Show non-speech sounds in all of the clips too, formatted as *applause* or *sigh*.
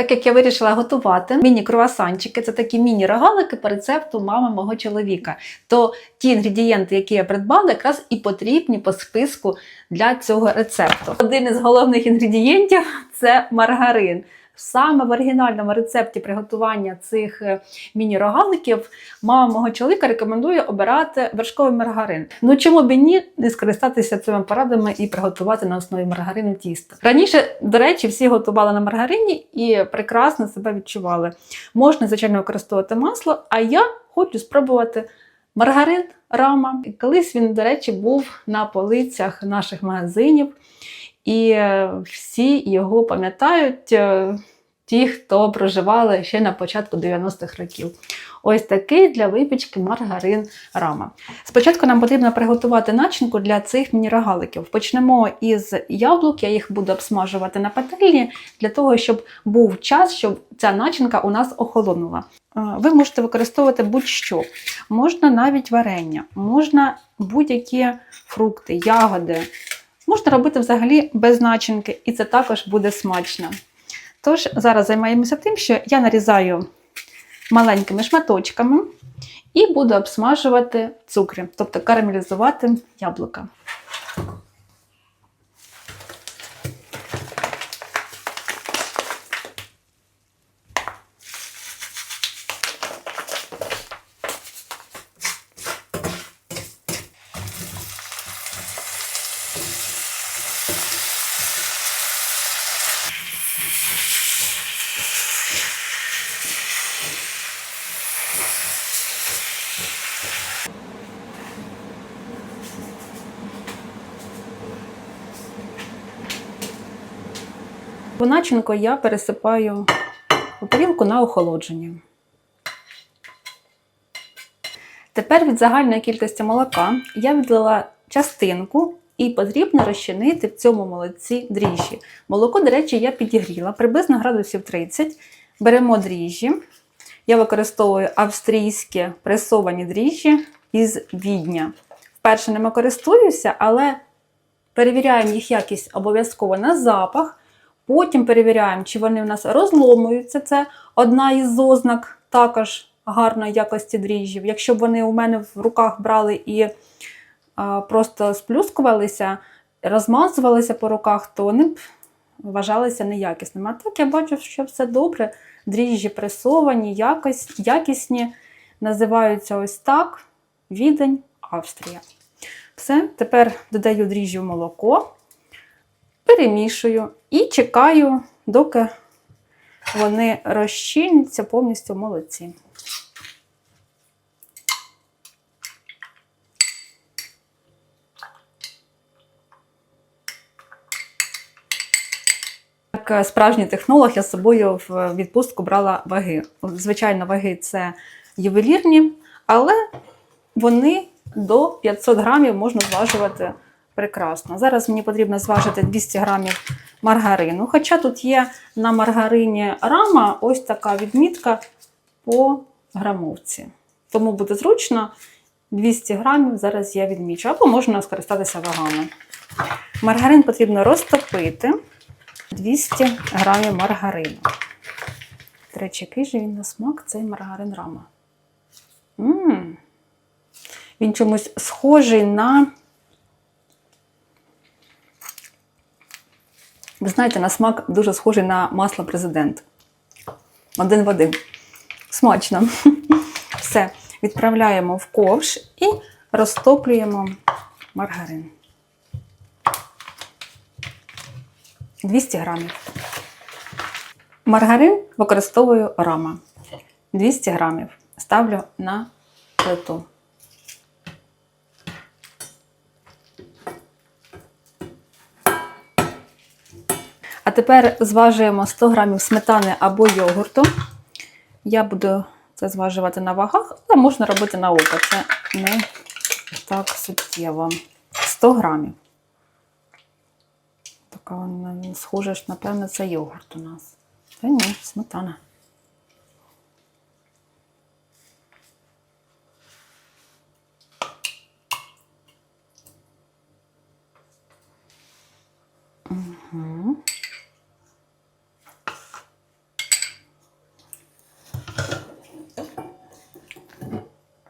Так як я вирішила готувати міні-круасанчики, це такі міні-рогалики по рецепту мами мого чоловіка. То ті інгредієнти, які я придбала, якраз і потрібні по списку для цього рецепту. Один із головних інгредієнтів це маргарин. Саме в оригінальному рецепті приготування цих е, міні-рогаликів мама мого чоловіка рекомендує обирати вершковий маргарин. Ну чому б і ні не скористатися цими порадами і приготувати на основі маргарину тісто. Раніше, до речі, всі готували на маргарині і прекрасно себе відчували. Можна, звичайно, використовувати масло, а я хочу спробувати маргарин рама. Колись він, до речі, був на полицях наших магазинів. І е, всі його пам'ятають, е, ті, хто проживали ще на початку 90-х років. Ось такий для випічки маргарин рама. Спочатку нам потрібно приготувати начинку для цих міні-рогаликів. Почнемо із яблук, я їх буду обсмажувати на пательні для того, щоб був час, щоб ця начинка у нас охолонула. Е, Ви можете використовувати будь-що. Можна навіть варення, можна будь-які фрукти, ягоди. Можна робити взагалі без начинки, і це також буде смачно. Тож, зараз займаємося тим, що я нарізаю маленькими шматочками і буду обсмажувати цукри, тобто карамелізувати яблука. Бо начинку я пересипаю у тарілку на охолодження. Тепер від загальної кількості молока я відлила частинку і потрібно розчинити в цьому молоці дріжджі. Молоко, до речі, я підігріла приблизно градусів 30. Беремо дріжджі. Я використовую австрійські пресовані дріжджі із відня. Вперше ними користуюся, але перевіряємо їх якість обов'язково на запах. Потім перевіряємо, чи вони в нас розломуються. Це одна із ознак також гарної якості дріжджів. Якщо б вони у мене в руках брали і а, просто сплюскувалися, розмазувалися по руках, то вони б вважалися неякісними. А так я бачу, що все добре. Дріжджі пресовані, якось, якісні, називаються ось так: Відень, Австрія. Все, тепер додаю дріжджі в молоко перемішую і чекаю, доки вони розчиняться повністю в молоці. Як е, справжній технолог, я з собою в відпустку брала ваги. Звичайно, ваги це ювелірні, але вони до 500 грамів можна зважувати прекрасно. Зараз мені потрібно зважити 200 грамів маргарину. Хоча тут є на маргарині рама ось така відмітка по грамовці. Тому буде зручно 200 грамів зараз я відмічу, або можна скористатися вагами. Маргарин потрібно розтопити 200 грамів маргарину. До речі, який же він на смак, цей маргарин рама. М-м. Він чомусь схожий на. Ви знаєте, на смак дуже схожий на масло президент. Один в один. Смачно. *laughs* Все. Відправляємо в ковш і розтоплюємо маргарин. 200 грамів. Маргарин використовую рама. 200 грамів. Ставлю на плиту. А тепер зважуємо 100 грамів сметани або йогурту. Я буду це зважувати на вагах, але можна робити на око. Це не так суттєво. 100 грамів. Така вона схожа, ж, напевно, це йогурт у нас. Та ні, сметана. Угу.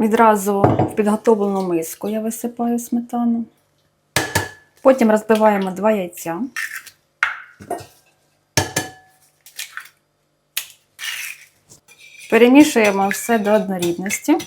Відразу в підготовлену миску я висипаю сметану. Потім розбиваємо два яйця. Перемішуємо все до однорідності.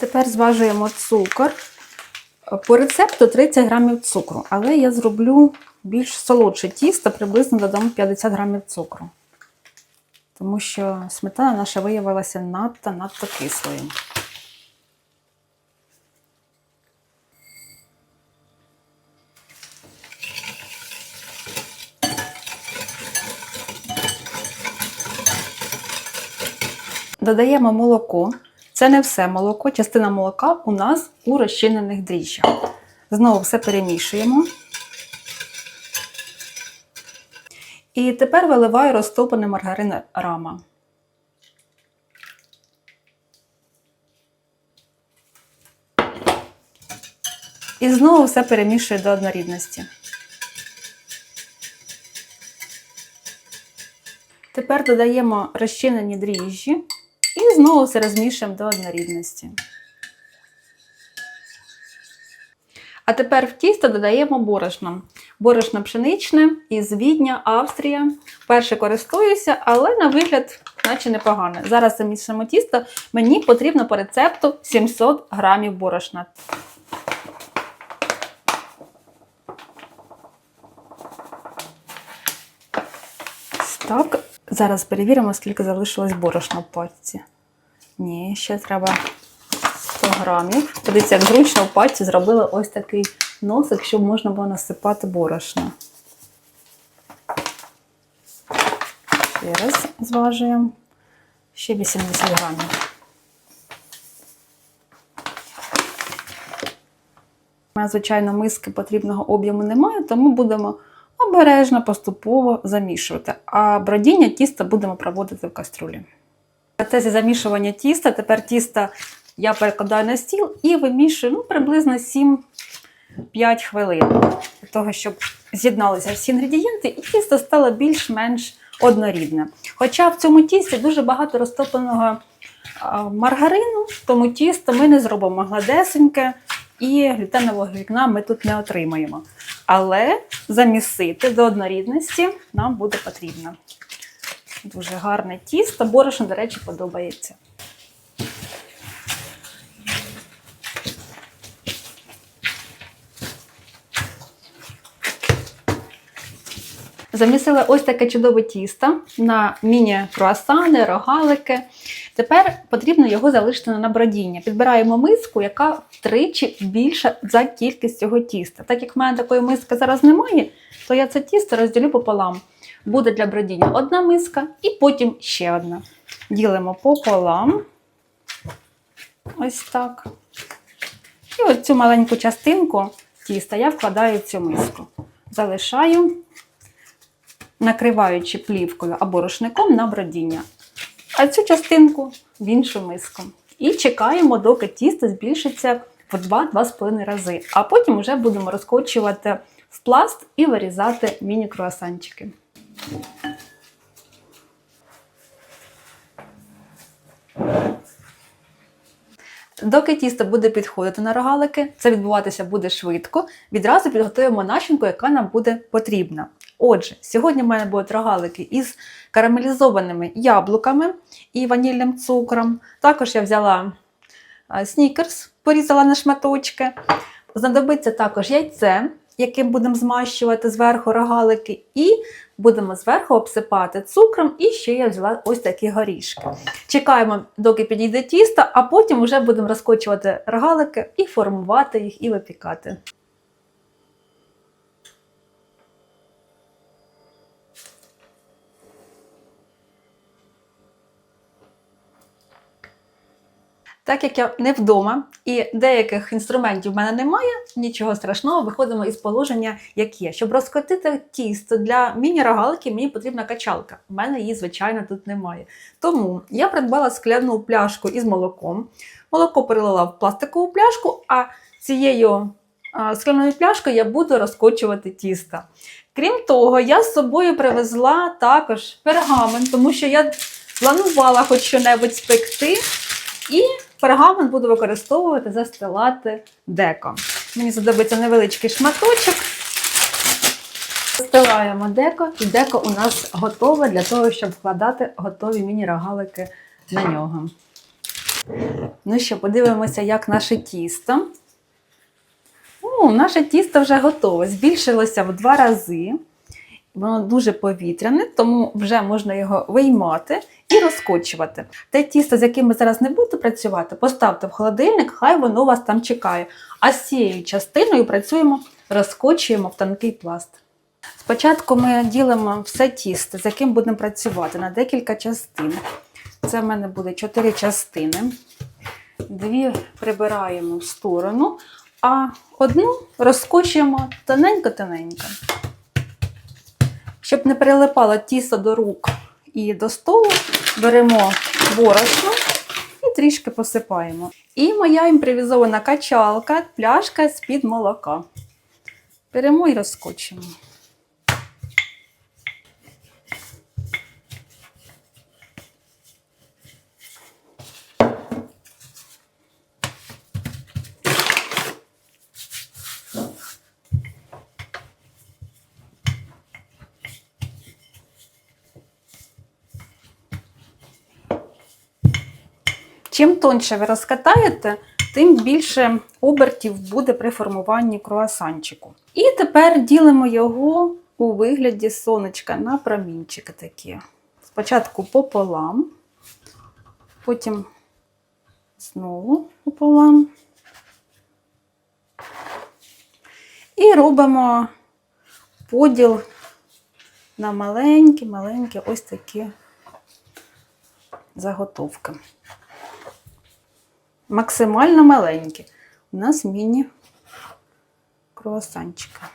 Тепер зважуємо цукор. По рецепту 30 грамів цукру, але я зроблю більш солодше тісто, приблизно додам 50 грамів цукру. Тому що сметана наша виявилася надто-надто кислою. Додаємо молоко. Це не все молоко, частина молока у нас у розчинених дріжджах. Знову все перемішуємо. І тепер виливаю розтоплений маргарин рама. І знову все перемішую до однорідності. Тепер додаємо розчинені дріжджі і знову все розмішуємо до однорідності. А тепер в тісто додаємо борошно. Борошно пшеничне із Відня, Австрія. Перше користуюся, але на вигляд, наче непогане. Зараз замішуємо тісто. Мені потрібно по рецепту 700 грамів борошна. Так, зараз перевіримо, скільки залишилось борошна в пачці. Ні, ще треба 100 грамів. Подивіться, як зручно в пачці зробили ось такий носик, щоб можна було насипати борошно. Ще раз зважуємо. Ще 80 грамів. У звичайно, миски потрібного об'єму немає, тому будемо обережно, поступово замішувати. А бродіння тіста будемо проводити в каструлі. В процесі замішування тіста, тепер тісто я перекладаю на стіл і вимішую ну, приблизно 7-5 хвилин. Для того, щоб з'єдналися всі інгредієнти, і тісто стало більш-менш однорідне. Хоча в цьому тісті дуже багато розтопленого маргарину, тому тісто ми не зробимо гладесеньке і глютенового вікна ми тут не отримаємо. Але замісити до однорідності нам буде потрібно. Дуже гарне тісто, борошно, до речі, подобається. Замісили ось таке чудове тісто на міні-круасани, рогалики. Тепер потрібно його залишити на бродіння. Підбираємо миску, яка втричі більша за кількість цього тіста. Так як в мене такої миски зараз немає, то я це тісто розділю пополам. Буде для бродіння одна миска і потім ще одна. Ділимо пополам. Ось так. І ось цю маленьку частинку тіста я вкладаю в цю миску. Залишаю накриваючи плівкою або рушником на бродіння. А цю частинку в іншу миску. І чекаємо, доки тісто збільшиться в 2-2,5 рази. А потім вже будемо розкочувати в пласт і вирізати міні-круасанчики. Доки тісто буде підходити на рогалики, це відбуватися буде швидко. Відразу підготуємо начинку, яка нам буде потрібна. Отже, сьогодні в мене будуть рогалики із карамелізованими яблуками і ванільним цукром. Також я взяла снікерс, порізала на шматочки. Знадобиться також яйце, яким будемо змащувати зверху рогалики, і будемо зверху обсипати цукром. І ще я взяла ось такі горішки. Чекаємо, доки підійде тісто, а потім вже будемо розкочувати рогалики і формувати їх і випікати. Так як я не вдома і деяких інструментів в мене немає, нічого страшного, виходимо із положення, як є. Щоб розкотити тісто для міні-рогалики, мені потрібна качалка. У мене її, звичайно, тут немає. Тому я придбала скляну пляшку із молоком. Молоко перелила в пластикову пляшку, а цією скляною пляшкою я буду розкочувати тісто. Крім того, я з собою привезла також пергамент, тому що я планувала хоч що-небудь спекти, і пергамент буду використовувати, застилати деко. Мені знадобиться невеличкий шматочок. Застилаємо деко, і деко у нас готове для того, щоб вкладати готові міні-рогалики на нього. Ну що, подивимося, як наше тісто. О, наше тісто вже готове. Збільшилося в два рази. Воно дуже повітряне, тому вже можна його виймати і розкочувати. Те тісто, з яким ми зараз не будете працювати, поставте в холодильник, хай воно вас там чекає. А з цією частиною працюємо, розкочуємо в тонкий пласт. Спочатку ми ділимо все тісто, з яким будемо працювати на декілька частин. Це в мене буде 4 частини. Дві прибираємо в сторону, а одну розкочуємо тоненько-тоненько. Щоб не прилипало тісто до рук і до столу, беремо борошно і трішки посипаємо. І моя імпровізована качалка, пляшка з-під молока. Беремо і розкочуємо. Чим тоньше ви розкатаєте, тим більше обертів буде при формуванні круасанчику. І тепер ділимо його у вигляді сонечка на промінчики такі. Спочатку пополам, потім знову пополам. І робимо поділ на маленькі-маленькі ось такі заготовки максимально маленькі. У нас міні круасанчика.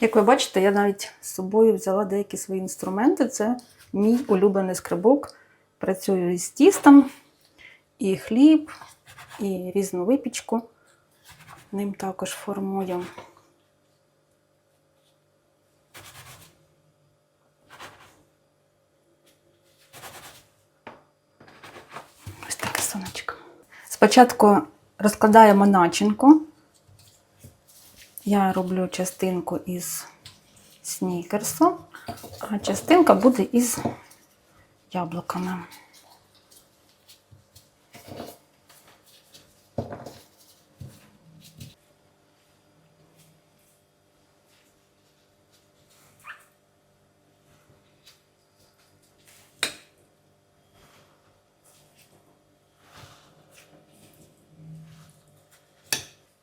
Як ви бачите, я навіть з собою взяла деякі свої інструменти. Це мій улюблений скрибок. Працюю із тістом, і хліб, і різну випічку. Ним також формую. Ось таке сонечко. Спочатку розкладаємо начинку. Я роблю частинку із снікерсу, а частинка буде із яблуками.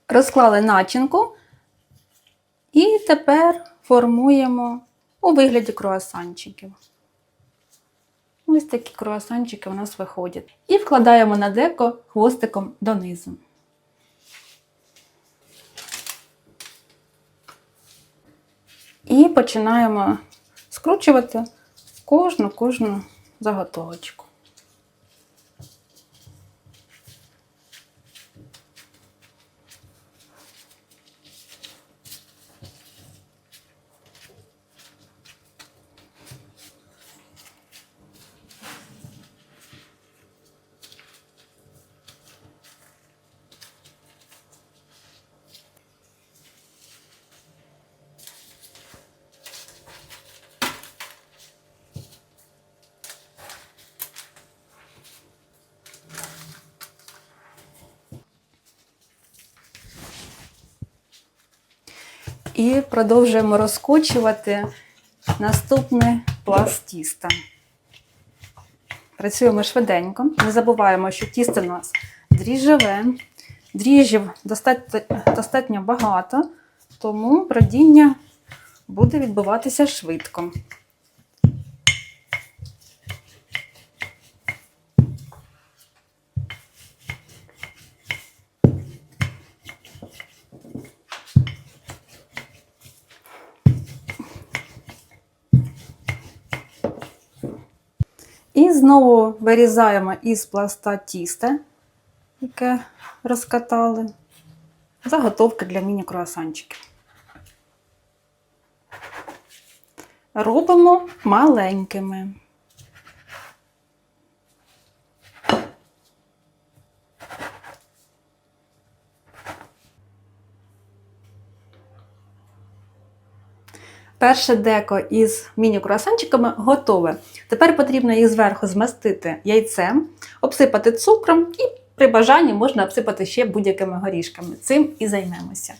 Розклали начинку і тепер формуємо у вигляді круасанчиків. Ось такі круасанчики у нас виходять. І вкладаємо на деко хвостиком донизу. І починаємо скручувати кожну кожну заготовочку. І продовжуємо розкочувати наступний пласт тіста. Працюємо швиденько. Не забуваємо, що тісто у нас дріжджеве. Дріжджів достатньо, багато, тому продіння буде відбуватися швидко. Знову вирізаємо із пласта тісте, яке розкатали, заготовки для міні-круасанчиків. Робимо маленькими. Перше деко із міні-круасанчиками готове. Тепер потрібно їх зверху змастити яйцем, обсипати цукром і при бажанні можна обсипати ще будь-якими горішками. Цим і займемося.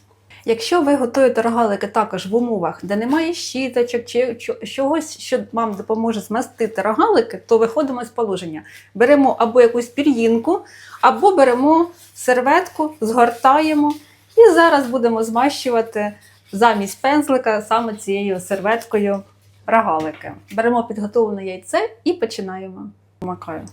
Якщо ви готуєте рогалики також в умовах, де немає щіточок чи чогось, що вам допоможе змастити рогалики, то виходимо з положення. Беремо або якусь пір'їнку, або беремо серветку, згортаємо і зараз будемо змащувати замість пензлика саме цією серветкою рогалики. Беремо підготовлене яйце і починаємо. Макаю.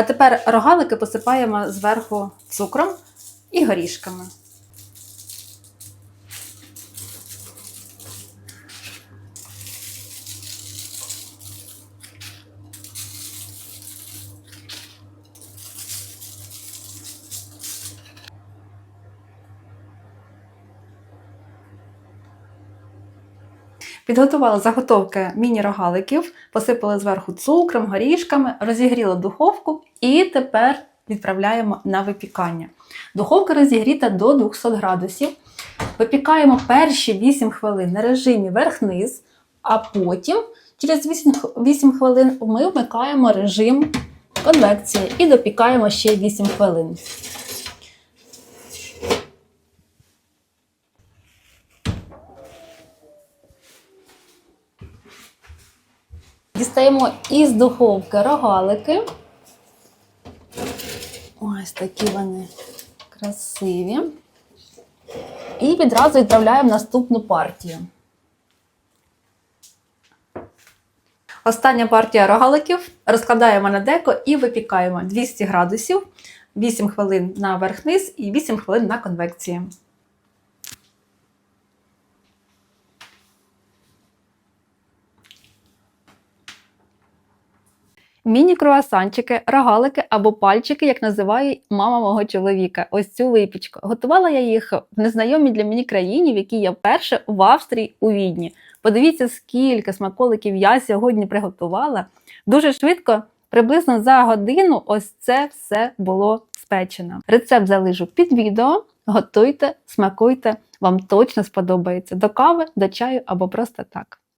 А тепер рогалики посипаємо зверху цукром і горішками. Підготували заготовки міні-рогаликів, посипали зверху цукром, горішками, розігріли духовку і тепер відправляємо на випікання. Духовка розігріта до 200 градусів. Випікаємо перші 8 хвилин на режимі верх-низ, а потім через 8, 8 хвилин ми вмикаємо режим конвекції і допікаємо ще 8 хвилин. Дістаємо із духовки рогалики. Ось такі вони красиві. І відразу відправляємо наступну партію. Остання партія рогаликів розкладаємо на деко і випікаємо 200 градусів, 8 хвилин на верх-низ і 8 хвилин на конвекції. Міні-круасанчики, рогалики або пальчики, як називає мама мого чоловіка. Ось цю випічку. Готувала я їх в незнайомій для мені країні, в якій я вперше в Австрії у Відні. Подивіться, скільки смаколиків я сьогодні приготувала. Дуже швидко, приблизно за годину, ось це все було спечено. Рецепт залишу під відео. Готуйте, смакуйте, вам точно сподобається до кави, до чаю або просто так.